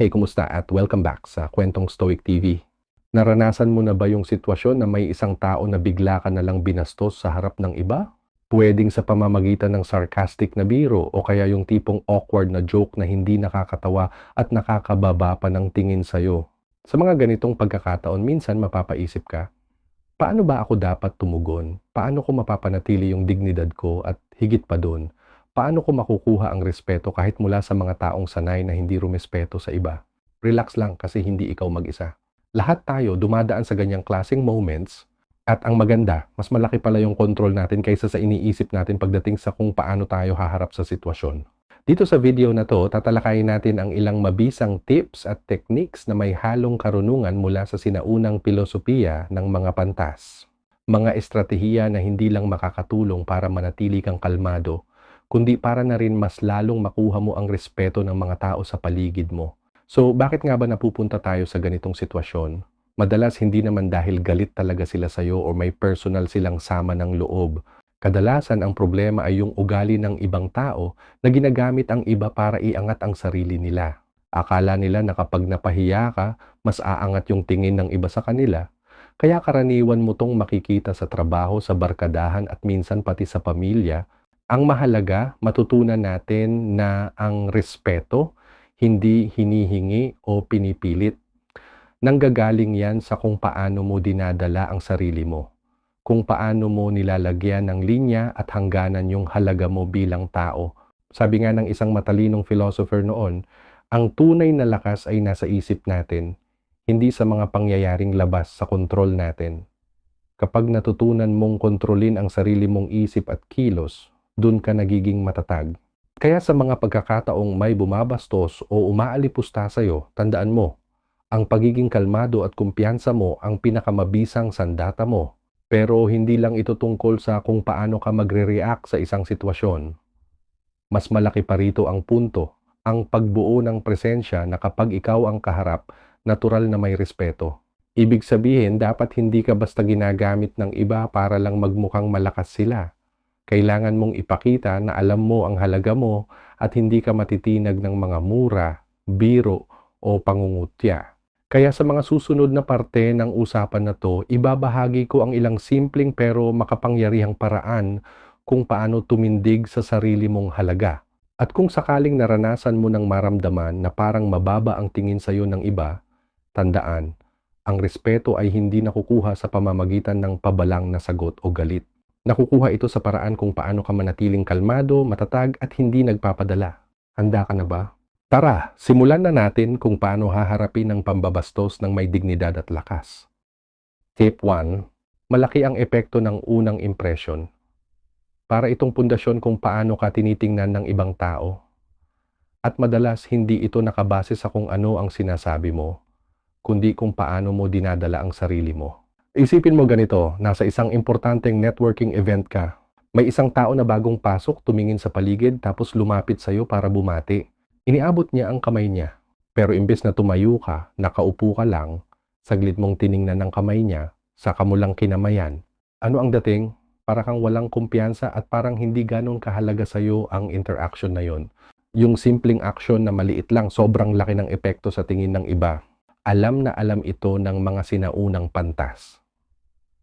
Hey, kumusta at welcome back sa Kwentong Stoic TV. Naranasan mo na ba yung sitwasyon na may isang tao na bigla ka na lang binastos sa harap ng iba? Pwedeng sa pamamagitan ng sarcastic na biro o kaya yung tipong awkward na joke na hindi nakakatawa at nakakababa pa ng tingin sa'yo. Sa mga ganitong pagkakataon, minsan mapapaisip ka, paano ba ako dapat tumugon? Paano ko mapapanatili yung dignidad ko at higit pa doon, paano ko makukuha ang respeto kahit mula sa mga taong sanay na hindi rumespeto sa iba? Relax lang kasi hindi ikaw mag-isa. Lahat tayo dumadaan sa ganyang klaseng moments at ang maganda, mas malaki pala yung control natin kaysa sa iniisip natin pagdating sa kung paano tayo haharap sa sitwasyon. Dito sa video na to, tatalakayin natin ang ilang mabisang tips at techniques na may halong karunungan mula sa sinaunang pilosopiya ng mga pantas. Mga estratehiya na hindi lang makakatulong para manatili kang kalmado, kundi para na rin mas lalong makuha mo ang respeto ng mga tao sa paligid mo. So, bakit nga ba napupunta tayo sa ganitong sitwasyon? Madalas hindi naman dahil galit talaga sila sa'yo o may personal silang sama ng loob. Kadalasan ang problema ay yung ugali ng ibang tao na ginagamit ang iba para iangat ang sarili nila. Akala nila na kapag napahiya ka, mas aangat yung tingin ng iba sa kanila. Kaya karaniwan mo tong makikita sa trabaho, sa barkadahan at minsan pati sa pamilya. Ang mahalaga, matutunan natin na ang respeto hindi hinihingi o pinipilit. Nanggagaling yan sa kung paano mo dinadala ang sarili mo, kung paano mo nilalagyan ng linya at hangganan yung halaga mo bilang tao. Sabi nga ng isang matalinong philosopher noon, ang tunay na lakas ay nasa isip natin, hindi sa mga pangyayaring labas sa kontrol natin. Kapag natutunan mong kontrolin ang sarili mong isip at kilos, dun ka nagiging matatag. Kaya sa mga pagkakataong may bumabastos o umaalipusta sa iyo, tandaan mo, ang pagiging kalmado at kumpiyansa mo ang pinakamabisang sandata mo. Pero hindi lang ito tungkol sa kung paano ka magre-react sa isang sitwasyon. Mas malaki pa rito ang punto, ang pagbuo ng presensya na kapag ikaw ang kaharap, natural na may respeto. Ibig sabihin, dapat hindi ka basta ginagamit ng iba para lang magmukhang malakas sila kailangan mong ipakita na alam mo ang halaga mo at hindi ka matitinag ng mga mura, biro o pangungutya. Kaya sa mga susunod na parte ng usapan na to, ibabahagi ko ang ilang simpleng pero makapangyarihang paraan kung paano tumindig sa sarili mong halaga. At kung sakaling naranasan mo ng maramdaman na parang mababa ang tingin sa iyo ng iba, tandaan, ang respeto ay hindi nakukuha sa pamamagitan ng pabalang na sagot o galit. Nakukuha ito sa paraan kung paano ka manatiling kalmado, matatag at hindi nagpapadala. Handa ka na ba? Tara, simulan na natin kung paano haharapin ang pambabastos ng may dignidad at lakas. Tip 1. Malaki ang epekto ng unang impression. Para itong pundasyon kung paano ka tinitingnan ng ibang tao. At madalas hindi ito nakabase sa kung ano ang sinasabi mo, kundi kung paano mo dinadala ang sarili mo. Isipin mo ganito, nasa isang importanteng networking event ka. May isang tao na bagong pasok, tumingin sa paligid, tapos lumapit sa'yo para bumati. Iniabot niya ang kamay niya. Pero imbes na tumayo ka, nakaupo ka lang, saglit mong tiningnan ng kamay niya, saka mo lang kinamayan. Ano ang dating? Para kang walang kumpiyansa at parang hindi ganon kahalaga sa'yo ang interaction na yon. Yung simpleng action na maliit lang, sobrang laki ng epekto sa tingin ng iba. Alam na alam ito ng mga sinaunang pantas.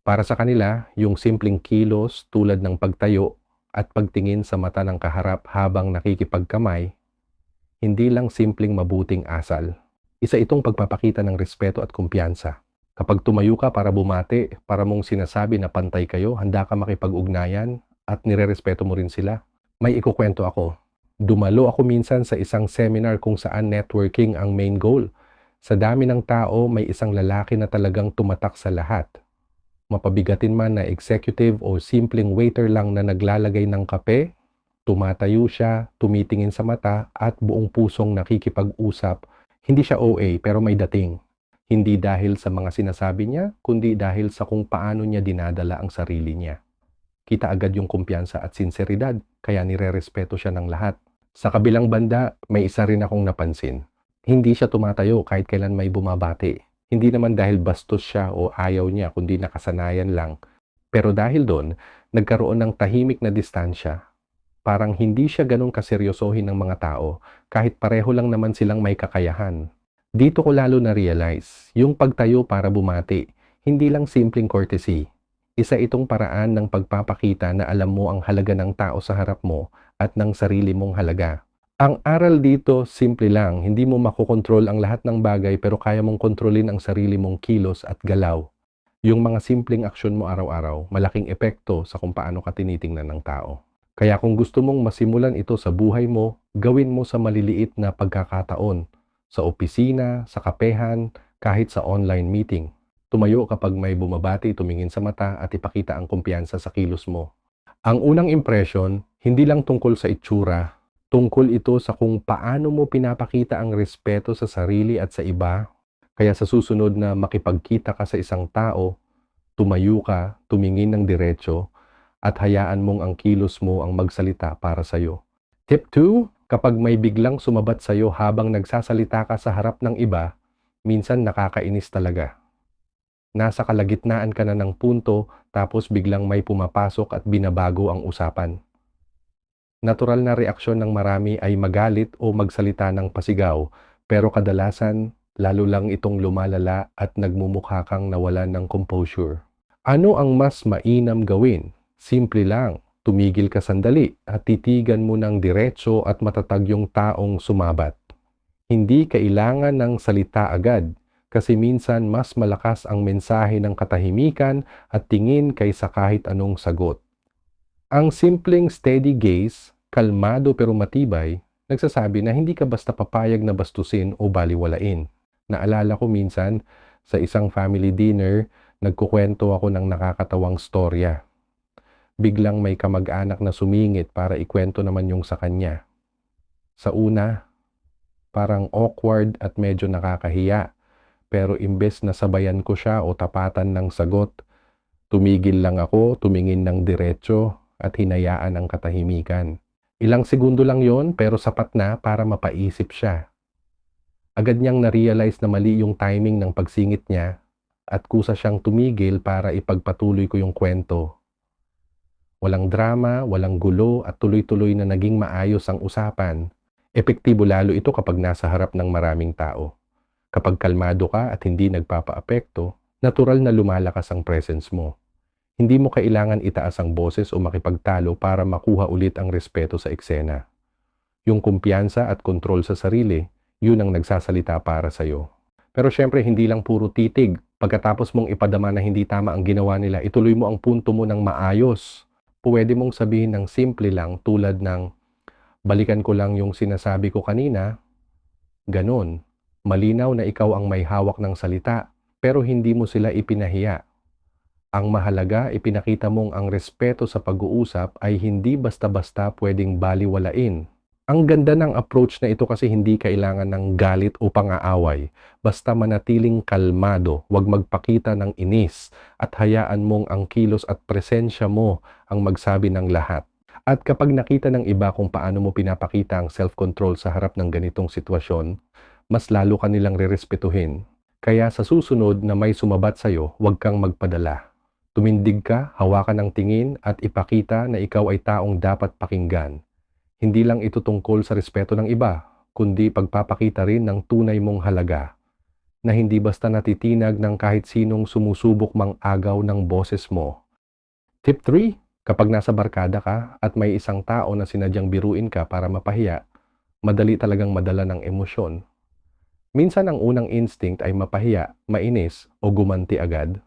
Para sa kanila, yung simpleng kilos tulad ng pagtayo at pagtingin sa mata ng kaharap habang nakikipagkamay, hindi lang simpleng mabuting asal. Isa itong pagpapakita ng respeto at kumpiyansa. Kapag tumayo ka para bumati, para mong sinasabi na pantay kayo, handa ka makipag-ugnayan at nirerespeto mo rin sila. May ikukwento ako. Dumalo ako minsan sa isang seminar kung saan networking ang main goal. Sa dami ng tao, may isang lalaki na talagang tumatak sa lahat mapabigatin man na executive o simpleng waiter lang na naglalagay ng kape, tumatayo siya, tumitingin sa mata at buong pusong nakikipag-usap. Hindi siya OA pero may dating. Hindi dahil sa mga sinasabi niya, kundi dahil sa kung paano niya dinadala ang sarili niya. Kita agad yung kumpiyansa at sinseridad, kaya nire-respeto siya ng lahat. Sa kabilang banda, may isa rin akong napansin. Hindi siya tumatayo kahit kailan may bumabati hindi naman dahil bastos siya o ayaw niya, kundi nakasanayan lang. Pero dahil doon, nagkaroon ng tahimik na distansya. Parang hindi siya ganun kaseryosohin ng mga tao kahit pareho lang naman silang may kakayahan. Dito ko lalo na-realize, yung pagtayo para bumati, hindi lang simpleng courtesy. Isa itong paraan ng pagpapakita na alam mo ang halaga ng tao sa harap mo at ng sarili mong halaga. Ang aral dito, simple lang, hindi mo makokontrol ang lahat ng bagay pero kaya mong kontrolin ang sarili mong kilos at galaw. Yung mga simpleng aksyon mo araw-araw, malaking epekto sa kung paano ka tinitingnan ng tao. Kaya kung gusto mong masimulan ito sa buhay mo, gawin mo sa maliliit na pagkakataon. Sa opisina, sa kapehan, kahit sa online meeting. Tumayo kapag may bumabati, tumingin sa mata at ipakita ang kumpiyansa sa kilos mo. Ang unang impression, hindi lang tungkol sa itsura, Tungkol ito sa kung paano mo pinapakita ang respeto sa sarili at sa iba. Kaya sa susunod na makipagkita ka sa isang tao, tumayo ka, tumingin ng diretsyo, at hayaan mong ang kilos mo ang magsalita para sa iyo. Tip 2, kapag may biglang sumabat sa iyo habang nagsasalita ka sa harap ng iba, minsan nakakainis talaga. Nasa kalagitnaan ka na ng punto tapos biglang may pumapasok at binabago ang usapan natural na reaksyon ng marami ay magalit o magsalita ng pasigaw, pero kadalasan lalo lang itong lumalala at nagmumukha kang nawalan ng composure. Ano ang mas mainam gawin? Simple lang, tumigil ka sandali at titigan mo ng diretso at matatag yung taong sumabat. Hindi kailangan ng salita agad kasi minsan mas malakas ang mensahe ng katahimikan at tingin kaysa kahit anong sagot. Ang simpleng steady gaze, kalmado pero matibay, nagsasabi na hindi ka basta papayag na bastusin o baliwalain. Naalala ko minsan sa isang family dinner, nagkukwento ako ng nakakatawang storya. Biglang may kamag-anak na sumingit para ikwento naman yung sa kanya. Sa una, parang awkward at medyo nakakahiya. Pero imbes na sabayan ko siya o tapatan ng sagot, tumigil lang ako, tumingin ng diretsyo at hinayaan ang katahimikan. Ilang segundo lang yon pero sapat na para mapaisip siya. Agad niyang na-realize na mali yung timing ng pagsingit niya at kusa siyang tumigil para ipagpatuloy ko yung kwento. Walang drama, walang gulo at tuloy-tuloy na naging maayos ang usapan. Epektibo lalo ito kapag nasa harap ng maraming tao. Kapag kalmado ka at hindi nagpapaapekto, natural na lumalakas ang presence mo. Hindi mo kailangan itaas ang boses o makipagtalo para makuha ulit ang respeto sa eksena. Yung kumpiyansa at kontrol sa sarili, yun ang nagsasalita para sa'yo. Pero syempre, hindi lang puro titig. Pagkatapos mong ipadama na hindi tama ang ginawa nila, ituloy mo ang punto mo ng maayos. Pwede mong sabihin ng simple lang tulad ng, balikan ko lang yung sinasabi ko kanina, ganon. Malinaw na ikaw ang may hawak ng salita, pero hindi mo sila ipinahiya ang mahalaga, ipinakita mong ang respeto sa pag-uusap ay hindi basta-basta pwedeng baliwalain. Ang ganda ng approach na ito kasi hindi kailangan ng galit o pang-aaway. Basta manatiling kalmado, huwag magpakita ng inis at hayaan mong ang kilos at presensya mo ang magsabi ng lahat. At kapag nakita ng iba kung paano mo pinapakita ang self-control sa harap ng ganitong sitwasyon, mas lalo ka nilang rerespetuhin. Kaya sa susunod na may sumabat sa'yo, huwag kang magpadala Tumindig ka, hawakan ng tingin at ipakita na ikaw ay taong dapat pakinggan. Hindi lang ito tungkol sa respeto ng iba, kundi pagpapakita rin ng tunay mong halaga na hindi basta natitinag ng kahit sinong sumusubok mang agaw ng boses mo. Tip 3. Kapag nasa barkada ka at may isang tao na sinadyang biruin ka para mapahiya, madali talagang madala ng emosyon. Minsan ang unang instinct ay mapahiya, mainis o gumanti agad.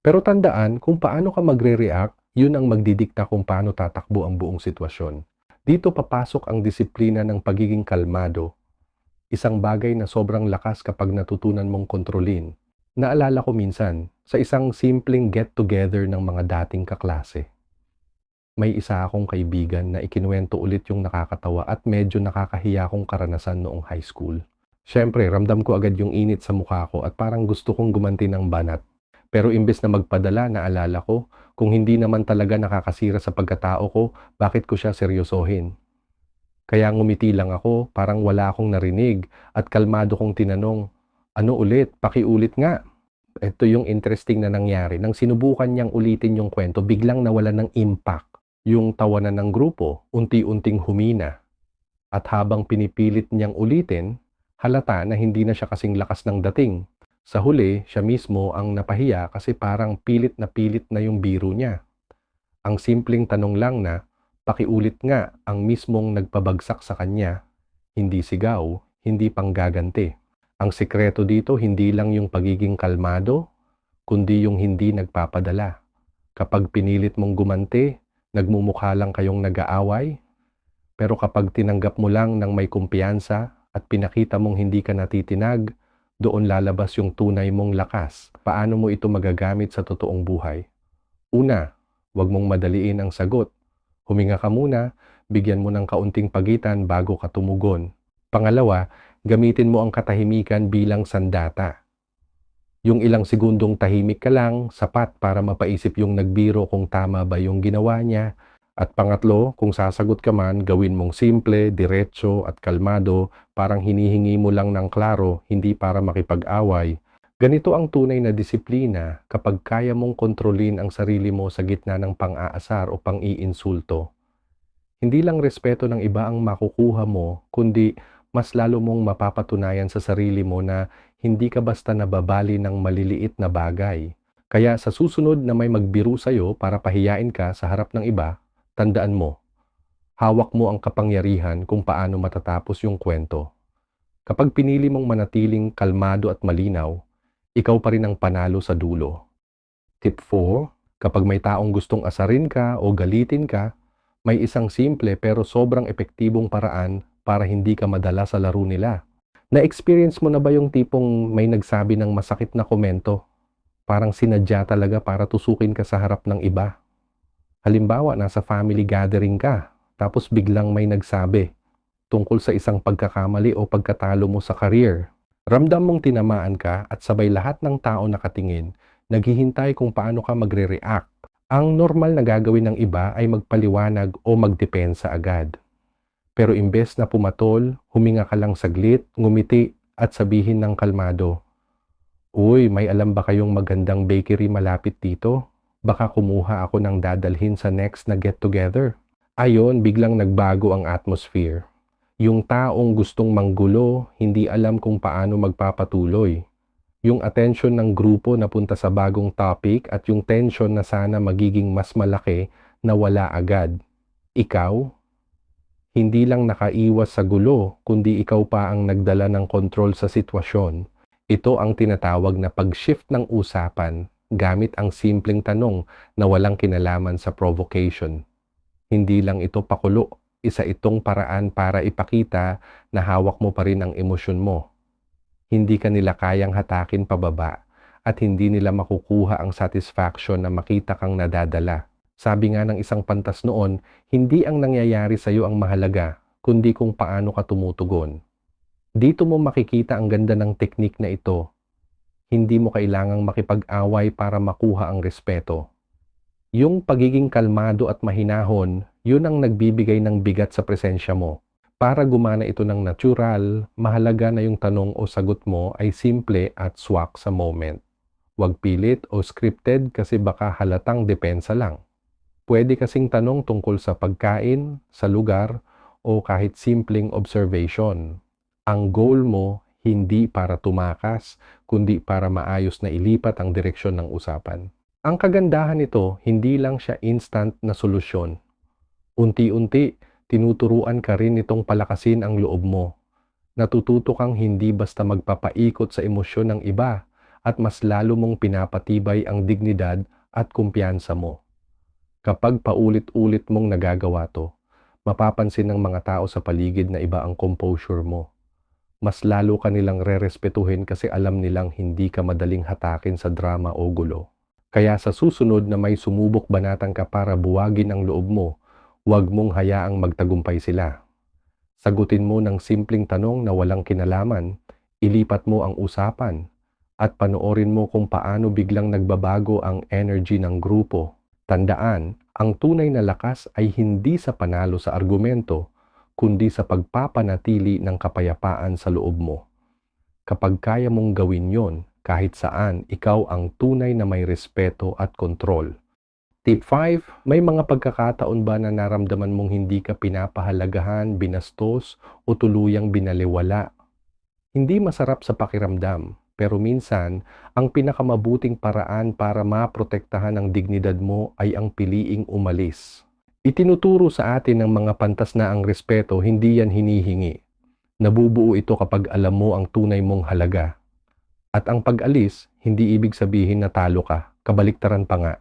Pero tandaan kung paano ka magre-react, yun ang magdidikta kung paano tatakbo ang buong sitwasyon. Dito papasok ang disiplina ng pagiging kalmado. Isang bagay na sobrang lakas kapag natutunan mong kontrolin. Naalala ko minsan, sa isang simpleng get-together ng mga dating kaklase. May isa akong kaibigan na ikinuwento ulit yung nakakatawa at medyo nakakahiya kong karanasan noong high school. Siyempre, ramdam ko agad yung init sa mukha ko at parang gusto kong gumanti ng banat. Pero imbes na magpadala, naalala ko, kung hindi naman talaga nakakasira sa pagkatao ko, bakit ko siya seryosohin? Kaya ngumiti lang ako, parang wala akong narinig at kalmado kong tinanong, ano ulit? Pakiulit nga. Ito yung interesting na nangyari. Nang sinubukan niyang ulitin yung kwento, biglang nawala ng impact. Yung tawanan ng grupo, unti-unting humina. At habang pinipilit niyang ulitin, Halata na hindi na siya kasing lakas ng dating. Sa huli, siya mismo ang napahiya kasi parang pilit na pilit na yung biro niya. Ang simpleng tanong lang na, pakiulit nga ang mismong nagpabagsak sa kanya. Hindi sigaw, hindi panggaganti. Ang sikreto dito hindi lang yung pagiging kalmado, kundi yung hindi nagpapadala. Kapag pinilit mong gumanti, nagmumukha lang kayong nag-aaway. Pero kapag tinanggap mo lang ng may kumpiyansa at pinakita mong hindi ka natitinag, doon lalabas yung tunay mong lakas. Paano mo ito magagamit sa totoong buhay? Una, huwag mong madaliin ang sagot. Huminga ka muna, bigyan mo ng kaunting pagitan bago ka tumugon. Pangalawa, gamitin mo ang katahimikan bilang sandata. Yung ilang segundong tahimik ka lang, sapat para mapaisip yung nagbiro kung tama ba yung ginawa niya. At pangatlo, kung sasagot ka man, gawin mong simple, diretso at kalmado, parang hinihingi mo lang ng klaro, hindi para makipag-away. Ganito ang tunay na disiplina kapag kaya mong kontrolin ang sarili mo sa gitna ng pang-aasar o pang-iinsulto. Hindi lang respeto ng iba ang makukuha mo, kundi mas lalo mong mapapatunayan sa sarili mo na hindi ka basta nababali ng maliliit na bagay. Kaya sa susunod na may magbiro sa'yo para pahiyain ka sa harap ng iba, tandaan mo, hawak mo ang kapangyarihan kung paano matatapos yung kwento. Kapag pinili mong manatiling kalmado at malinaw, ikaw pa rin ang panalo sa dulo. Tip 4. Kapag may taong gustong asarin ka o galitin ka, may isang simple pero sobrang epektibong paraan para hindi ka madala sa laro nila. Na-experience mo na ba yung tipong may nagsabi ng masakit na komento? Parang sinadya talaga para tusukin ka sa harap ng iba. Halimbawa, nasa family gathering ka, tapos biglang may nagsabi tungkol sa isang pagkakamali o pagkatalo mo sa career. Ramdam mong tinamaan ka at sabay lahat ng tao nakatingin, naghihintay kung paano ka magre-react. Ang normal na gagawin ng iba ay magpaliwanag o magdepensa agad. Pero imbes na pumatol, huminga ka lang saglit, ngumiti at sabihin ng kalmado, Uy, may alam ba kayong magandang bakery malapit dito? Baka kumuha ako ng dadalhin sa next na get-together. Ayon, biglang nagbago ang atmosphere. Yung taong gustong manggulo, hindi alam kung paano magpapatuloy. Yung attention ng grupo napunta sa bagong topic at yung tension na sana magiging mas malaki na wala agad. Ikaw, hindi lang nakaiwas sa gulo, kundi ikaw pa ang nagdala ng kontrol sa sitwasyon. Ito ang tinatawag na pag-shift ng usapan gamit ang simpleng tanong na walang kinalaman sa provocation. Hindi lang ito pakulo, isa itong paraan para ipakita na hawak mo pa rin ang emosyon mo. Hindi ka nila kayang hatakin pababa at hindi nila makukuha ang satisfaction na makita kang nadadala. Sabi nga ng isang pantas noon, hindi ang nangyayari sa iyo ang mahalaga, kundi kung paano ka tumutugon. Dito mo makikita ang ganda ng teknik na ito. Hindi mo kailangang makipag-away para makuha ang respeto. Yung pagiging kalmado at mahinahon, yun ang nagbibigay ng bigat sa presensya mo. Para gumana ito ng natural, mahalaga na yung tanong o sagot mo ay simple at swak sa moment. Huwag pilit o scripted kasi baka halatang depensa lang. Pwede kasing tanong tungkol sa pagkain, sa lugar, o kahit simpleng observation. Ang goal mo hindi para tumakas, kundi para maayos na ilipat ang direksyon ng usapan. Ang kagandahan nito, hindi lang siya instant na solusyon. Unti-unti, tinuturuan ka rin itong palakasin ang loob mo. Natututo kang hindi basta magpapaikot sa emosyon ng iba at mas lalo mong pinapatibay ang dignidad at kumpiyansa mo. Kapag paulit-ulit mong nagagawa to, mapapansin ng mga tao sa paligid na iba ang composure mo. Mas lalo ka nilang rerespetuhin kasi alam nilang hindi ka madaling hatakin sa drama o gulo. Kaya sa susunod na may sumubok banatan ka para buwagin ang loob mo, huwag mong hayaang magtagumpay sila. Sagutin mo ng simpleng tanong na walang kinalaman, ilipat mo ang usapan, at panoorin mo kung paano biglang nagbabago ang energy ng grupo Tandaan, ang tunay na lakas ay hindi sa panalo sa argumento, kundi sa pagpapanatili ng kapayapaan sa loob mo. Kapag kaya mong gawin yon, kahit saan, ikaw ang tunay na may respeto at kontrol. Tip 5, may mga pagkakataon ba na naramdaman mong hindi ka pinapahalagahan, binastos, o tuluyang binaliwala? Hindi masarap sa pakiramdam, pero minsan, ang pinakamabuting paraan para maprotektahan ang dignidad mo ay ang piliing umalis. Itinuturo sa atin ng mga pantas na ang respeto hindi yan hinihingi. Nabubuo ito kapag alam mo ang tunay mong halaga. At ang pag-alis, hindi ibig sabihin na talo ka, kabaliktaran pa nga.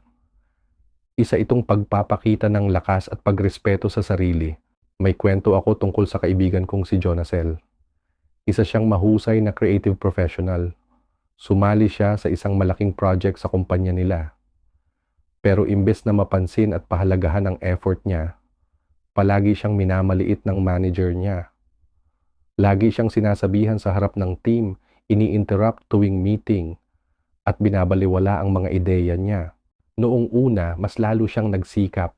Isa itong pagpapakita ng lakas at pagrespeto sa sarili. May kwento ako tungkol sa kaibigan kong si Jonasel. Isa siyang mahusay na creative professional. Sumali siya sa isang malaking project sa kumpanya nila. Pero imbes na mapansin at pahalagahan ang effort niya, palagi siyang minamaliit ng manager niya. Lagi siyang sinasabihan sa harap ng team, ini-interrupt tuwing meeting, at binabaliwala ang mga ideya niya. Noong una, mas lalo siyang nagsikap.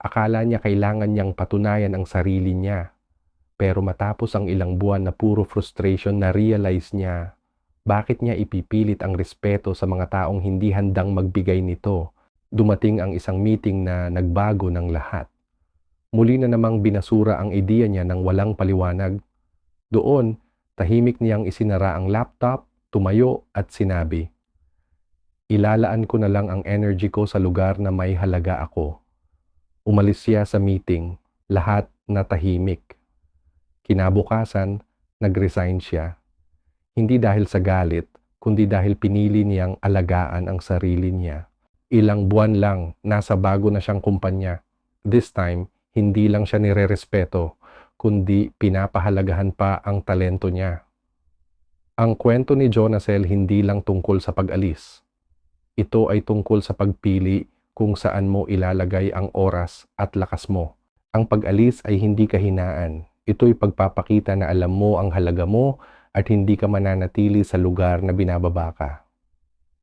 Akala niya kailangan niyang patunayan ang sarili niya. Pero matapos ang ilang buwan na puro frustration na realize niya, bakit niya ipipilit ang respeto sa mga taong hindi handang magbigay nito? Dumating ang isang meeting na nagbago ng lahat. Muli na namang binasura ang ideya niya ng walang paliwanag. Doon, tahimik niyang isinara ang laptop, tumayo at sinabi, Ilalaan ko na lang ang energy ko sa lugar na may halaga ako. Umalis siya sa meeting, lahat na tahimik. Kinabukasan, nag-resign siya. Hindi dahil sa galit, kundi dahil pinili niyang alagaan ang sarili niya. Ilang buwan lang, nasa bago na siyang kumpanya. This time, hindi lang siya nire-respeto, kundi pinapahalagahan pa ang talento niya. Ang kwento ni Jonasel hindi lang tungkol sa pag-alis ito ay tungkol sa pagpili kung saan mo ilalagay ang oras at lakas mo. Ang pag-alis ay hindi kahinaan. Ito'y pagpapakita na alam mo ang halaga mo at hindi ka mananatili sa lugar na binababa ka.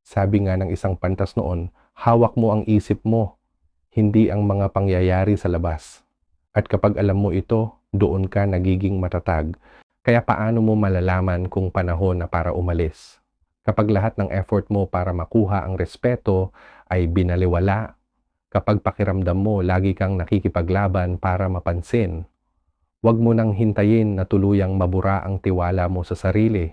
Sabi nga ng isang pantas noon, hawak mo ang isip mo, hindi ang mga pangyayari sa labas. At kapag alam mo ito, doon ka nagiging matatag. Kaya paano mo malalaman kung panahon na para umalis? Kapag lahat ng effort mo para makuha ang respeto ay binaliwala, kapag pakiramdam mo lagi kang nakikipaglaban para mapansin, huwag mo nang hintayin na tuluyang mabura ang tiwala mo sa sarili.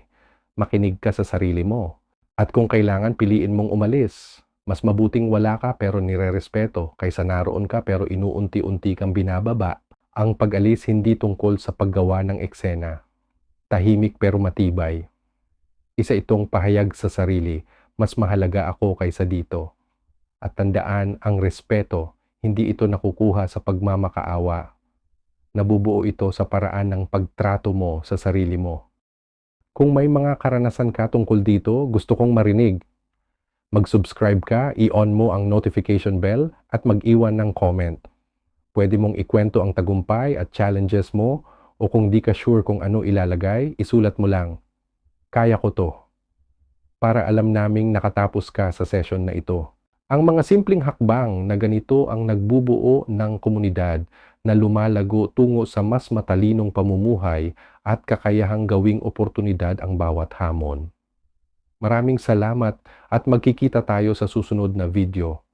Makinig ka sa sarili mo. At kung kailangan piliin mong umalis, mas mabuting wala ka pero nire-respeto kaysa naroon ka pero inuunti-unti kang binababa. Ang pag-alis hindi tungkol sa paggawa ng eksena. Tahimik pero matibay. Isa itong pahayag sa sarili, mas mahalaga ako kaysa dito. At tandaan ang respeto, hindi ito nakukuha sa pagmamakaawa. Nabubuo ito sa paraan ng pagtrato mo sa sarili mo. Kung may mga karanasan ka tungkol dito, gusto kong marinig. Mag-subscribe ka, i-on mo ang notification bell at mag-iwan ng comment. Pwede mong ikwento ang tagumpay at challenges mo o kung di ka sure kung ano ilalagay, isulat mo lang kaya ko to. Para alam naming nakatapos ka sa session na ito. Ang mga simpleng hakbang na ganito ang nagbubuo ng komunidad na lumalago tungo sa mas matalinong pamumuhay at kakayahang gawing oportunidad ang bawat hamon. Maraming salamat at magkikita tayo sa susunod na video.